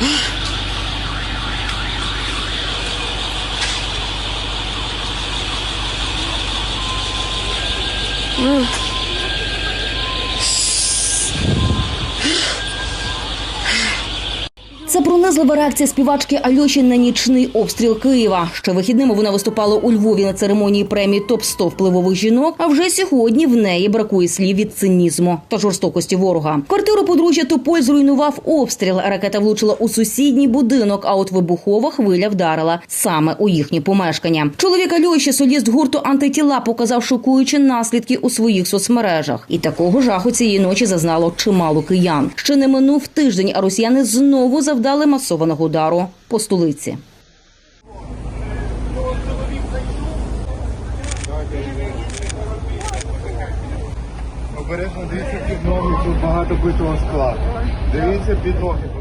Huh? Це реакція співачки Альоші на нічний обстріл Києва. Ще вихідними вона виступала у Львові на церемонії премії топ 100 впливових жінок. А вже сьогодні в неї бракує слів від цинізму та жорстокості ворога. Квартиру подружжя Тополь зруйнував обстріл. Ракета влучила у сусідній будинок. А от вибухова хвиля вдарила саме у їхнє помешкання. Чоловік Альоші, соліст гурту антитіла, показав шокуючі наслідки у своїх соцмережах. І такого жаху цієї ночі зазнало чимало киян. Ще не минув тиждень, а росіяни знову завдали масованого удару по столиці. Обережно дивіться під ноги, тут багато битого скла. Дивіться під ноги.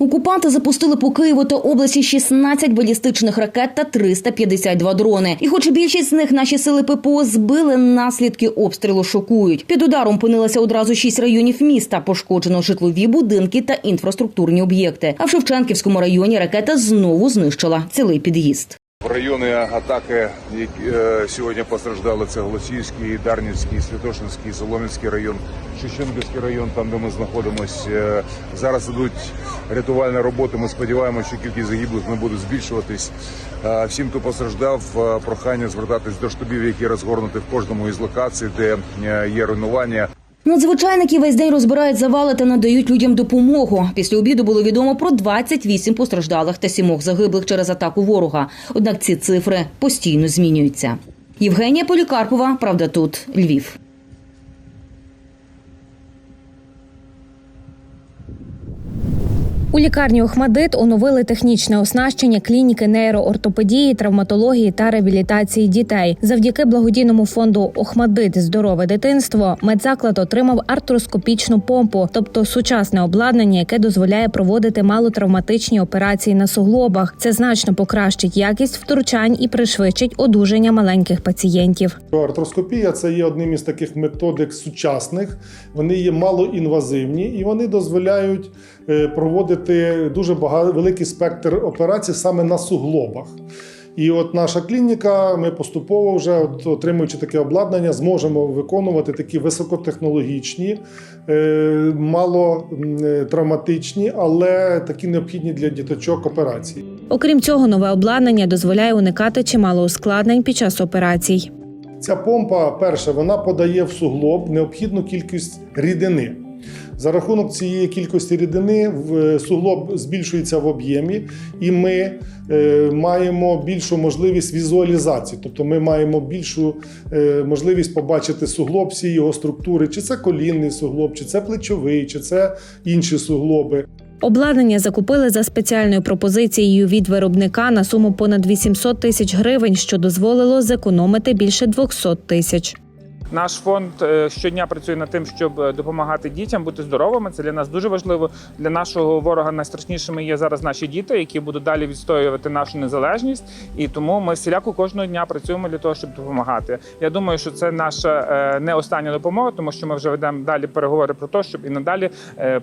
Окупанти запустили по Києву та області 16 балістичних ракет та 352 дрони. І, хоч більшість з них наші сили ППО збили, наслідки обстрілу шокують. Під ударом опинилися одразу шість районів міста. Пошкоджено житлові будинки та інфраструктурні об'єкти. А в Шевченківському районі ракета знову знищила цілий під'їзд. Райони атаки які е, сьогодні постраждали це Голосіївський, Дарнівський, Святошинський, Солом'янський район, Шевченківський район, там де ми знаходимося. Е, Зараз ідуть рятувальні роботи. Ми сподіваємося, що кількість загиблих не буде збільшуватись. Е, Всім, хто постраждав, прохання звертатись до штабів, які розгорнуті в кожному із локацій, де є руйнування. Надзвичайники весь день розбирають завали та надають людям допомогу. Після обіду було відомо про 28 постраждалих та сімох загиблих через атаку ворога. Однак ці цифри постійно змінюються. Євгенія Полікарпова, правда, тут Львів. У лікарні Охмадит оновили технічне оснащення клініки нейроортопедії, травматології та реабілітації дітей. Завдяки благодійному фонду Охмадит Здорове дитинство медзаклад отримав артроскопічну помпу, тобто сучасне обладнання, яке дозволяє проводити малотравматичні операції на суглобах. Це значно покращить якість втручань і пришвидшить одужання маленьких пацієнтів. Артроскопія це є одним із таких методик сучасних. Вони є малоінвазивні і вони дозволяють е, проводити дуже багато великий спектр операцій саме на суглобах. І от наша клініка, ми поступово вже от, отримуючи таке обладнання, зможемо виконувати такі високотехнологічні, е, мало е, травматичні, але такі необхідні для діточок операції. Окрім цього, нове обладнання дозволяє уникати чимало ускладнень під час операцій. Ця помпа, перше, вона подає в суглоб необхідну кількість рідини. За рахунок цієї кількості рідини в- суглоб збільшується в об'ємі, і ми е, маємо більшу можливість візуалізації. Тобто ми маємо більшу е, можливість побачити суглоб, всі його структури, чи це колінний суглоб, чи це плечовий, чи це інші суглоби. Обладнання закупили за спеціальною пропозицією від виробника на суму понад 800 тисяч гривень, що дозволило зекономити більше 200 тисяч. Наш фонд е, щодня працює над тим, щоб е, допомагати дітям бути здоровими. Це для нас дуже важливо. Для нашого ворога найстрашнішими є зараз наші діти, які будуть далі відстоювати нашу незалежність. І тому ми всіляко кожного дня працюємо для того, щоб допомагати. Я думаю, що це наша е, не остання допомога, тому що ми вже ведемо далі переговори про те, щоб і надалі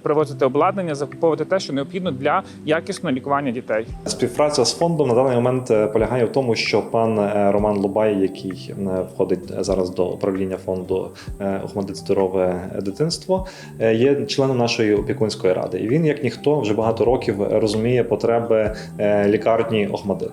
привозити обладнання, закуповувати те, що необхідно для якісного лікування дітей. Співпраця з фондом на даний момент полягає в тому, що пан Роман Лубай, який входить зараз до управління фонду е, «Охмадит здорове дитинство, е, є членом нашої опікунської ради. І він, як ніхто, вже багато років розуміє потреби е, лікарні Охмадит.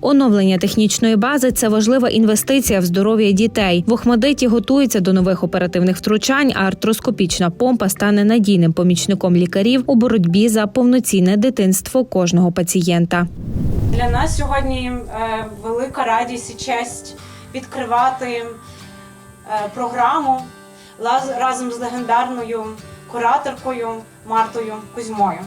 Оновлення технічної бази це важлива інвестиція в здоров'я дітей. В Охмадиті готуються до нових оперативних втручань, а артроскопічна помпа стане надійним помічником лікарів у боротьбі за повноцінне дитинство кожного пацієнта. Для нас сьогодні велика радість і честь відкривати програму лаз- разом з легендарною кураторкою Мартою Кузьмою.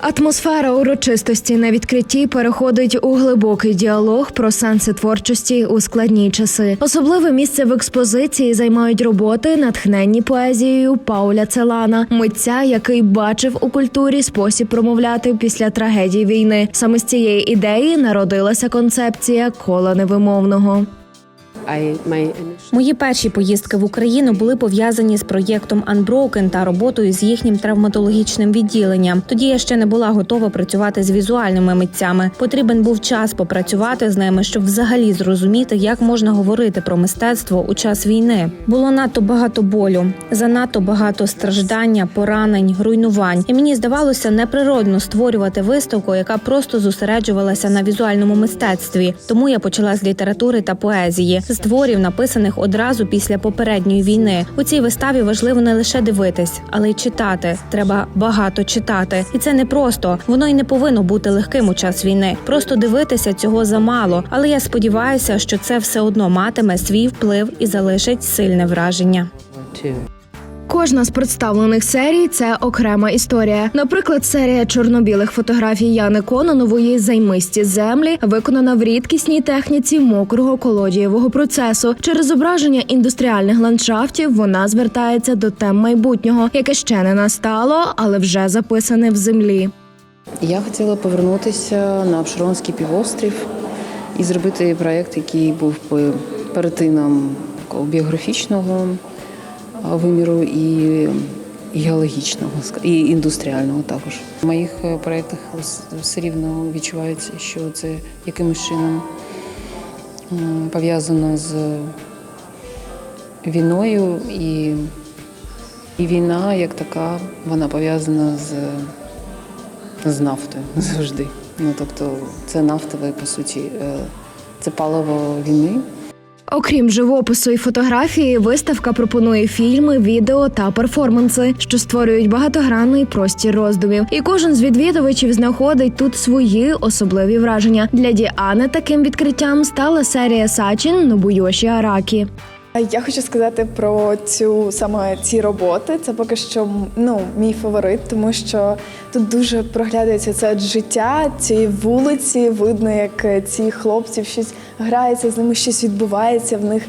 Атмосфера урочистості на відкритті переходить у глибокий діалог про сенси творчості у складні часи. Особливе місце в експозиції займають роботи, натхненні поезією Пауля Целана, митця, який бачив у культурі спосіб промовляти після трагедії війни. Саме з цієї ідеї народилася концепція кола невимовного. Мої перші поїздки в Україну були пов'язані з проєктом Unbroken та роботою з їхнім травматологічним відділенням. Тоді я ще не була готова працювати з візуальними митцями. Потрібен був час попрацювати з ними, щоб взагалі зрозуміти, як можна говорити про мистецтво у час війни. Було надто багато болю, занадто багато страждання, поранень, руйнувань. І мені здавалося неприродно створювати виставку, яка просто зосереджувалася на візуальному мистецтві. Тому я почала з літератури та поезії, з творів, написаних одразу після попередньої війни. У цій виставі важливо не лише дивитись, але й читати. Треба багато читати, і це не просто. Воно й не повинно бути легким у час війни. Просто дивитися цього замало. Але я сподіваюся, що це все одно матиме свій вплив і залишить сильне враження. Кожна з представлених серій це окрема історія. Наприклад, серія чорно-білих фотографій Яни Кононової Займисті землі виконана в рідкісній техніці мокрого колодієвого процесу. Через зображення індустріальних ландшафтів вона звертається до тем майбутнього, яке ще не настало, але вже записане в землі. Я хотіла повернутися на Обширонський півострів і зробити проєкт, який був перетином біографічного виміру і геологічного, і індустріального також. В моїх е, проєктах все рівно відчувається, що це якимось чином пов'язано з війною, і, і війна як така, вона пов'язана з з нафтою завжди. Ну тобто, це нафтове, по суті, е, це паливо війни. Окрім живопису і фотографії, виставка пропонує фільми, відео та перформанси, що створюють багатогранний простір роздумів. І кожен з відвідувачів знаходить тут свої особливі враження. Для Діани таким відкриттям стала серія Сачин Нобуйоші Аракі. Я хочу сказати про цю саме ці роботи. Це поки що ну мій фаворит, тому що тут дуже проглядається це життя цієї вулиці. Видно, як ці хлопці щось граються, з ними щось відбувається. В них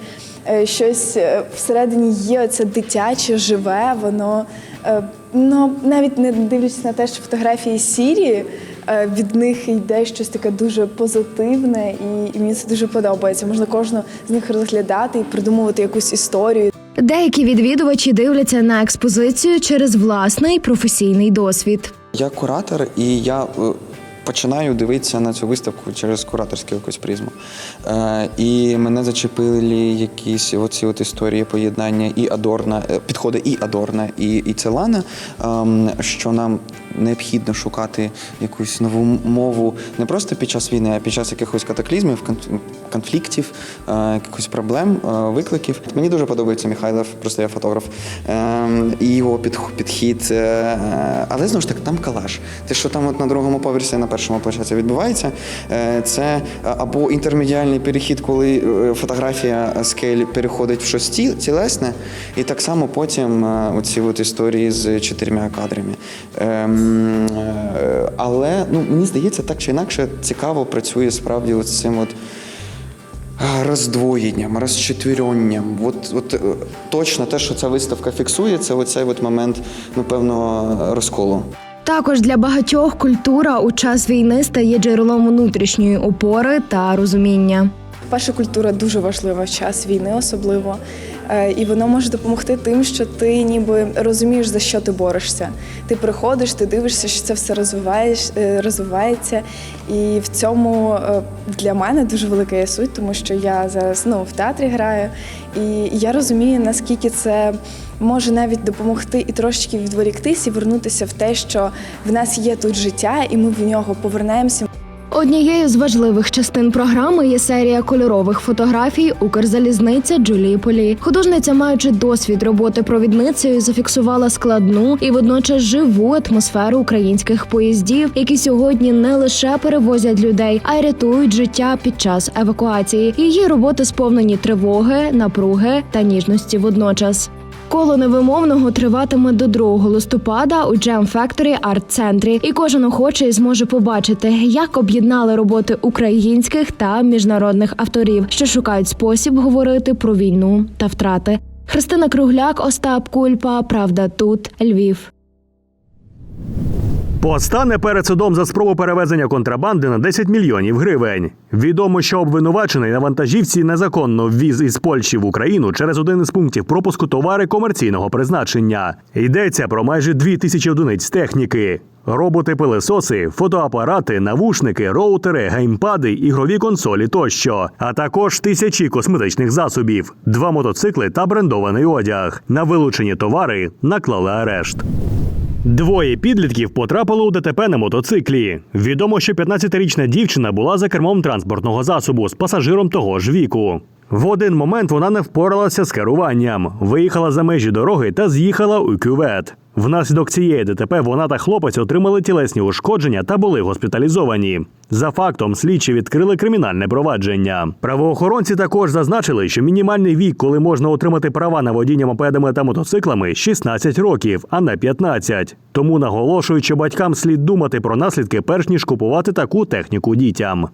е, щось е, всередині є. Це дитяче, живе. Воно е, ну навіть не дивлячись на те, що фотографії сірі. Е, Від них йде щось таке дуже позитивне, і, мені це дуже подобається. Можна кожну з них розглядати і придумувати якусь історію. Деякі відвідувачі дивляться на експозицію через власний професійний досвід. Я куратор, і я е, починаю дивитися на цю виставку через кураторську якусь призму. Е, і мене зачепили якісь оці от історії поєднання і Адорна, е, підходи і Адорна, і, і Целана, ем, що нам необхідно шукати якусь нову мову не просто під час війни, а під час якихось катаклізмів, кон- конфліктів, е, якихось проблем, е, викликів. Мені дуже подобається Михайлов, просто я фотограф, ем, і його підх- підхід. е, Але знову ж таки, там калаш. Те, що там от на другому поверсі, на першому площадці відбувається, це або інтермедіальний перехід, коли фотографія скель переходить в щось ті- цілесне, і так само потім оці от історії з чотирма кадрами. Ем, е, Але ну, мені здається, так чи інакше цікаво працює справді от з цим от. Роздвоєнням, розчетвіренням. От, от е, точно те, що ця виставка фіксує, це оцей от момент, ну, певного розколу. Також для багатьох культура у час війни стає джерелом внутрішньої опори та розуміння. Перша культура дуже важлива в час війни, особливо. Е, І вона може допомогти тим, що ти ніби розумієш, за що ти борешся. Ти приходиш, ти дивишся, що це все розвиваєш, е, розвивається. І в цьому е, для мене дуже велика є суть, тому що я зараз ну, в театрі граю, і я розумію, наскільки це може навіть допомогти і трошечки відволіктись і вернутися в те, що в нас є тут життя, і ми в нього повернемося. Однією з важливих частин програми є серія кольорових фотографій Укрзалізниця Джулії Полі. Художниця, маючи досвід роботи провідницею, зафіксувала складну і водночас живу атмосферу українських поїздів, які сьогодні не лише перевозять людей, а й рятують життя під час евакуації. Її роботи сповнені тривоги, напруги та ніжності водночас. Коло невимовного триватиме до 2 листопада у Jam Factory арт Центрі, і кожен охочий зможе побачити, як об'єднали роботи українських та міжнародних авторів, що шукають спосіб говорити про війну та втрати. Христина Кругляк, Остап Кульпа. Правда, тут Львів. Постане перед судом за спробу перевезення контрабанди на 10 мільйонів гривень. Відомо, що обвинувачений на вантажівці незаконно ввіз із Польщі в Україну через один із пунктів пропуску товари комерційного призначення. Йдеться про майже дві тисячі одиниць техніки. Роботи-пилесоси, фотоапарати, навушники, роутери, геймпади, ігрові консолі тощо, а також тисячі косметичних засобів, два мотоцикли та брендований одяг. На вилучені товари наклали арешт. Двоє підлітків потрапили у ДТП на мотоциклі. Відомо, що 15-річна дівчина була за кермом транспортного засобу з пасажиром того ж віку. В один момент вона не впоралася з керуванням, виїхала за межі дороги та з'їхала у кювет. Внаслідок цієї ДТП вона та хлопець отримали тілесні ушкодження та були госпіталізовані. За фактом слідчі відкрили кримінальне провадження. Правоохоронці також зазначили, що мінімальний вік, коли можна отримати права на водіння мопедами та мотоциклами, 16 років, а не 15. Тому наголошують, що батькам слід думати про наслідки, перш ніж купувати таку техніку дітям.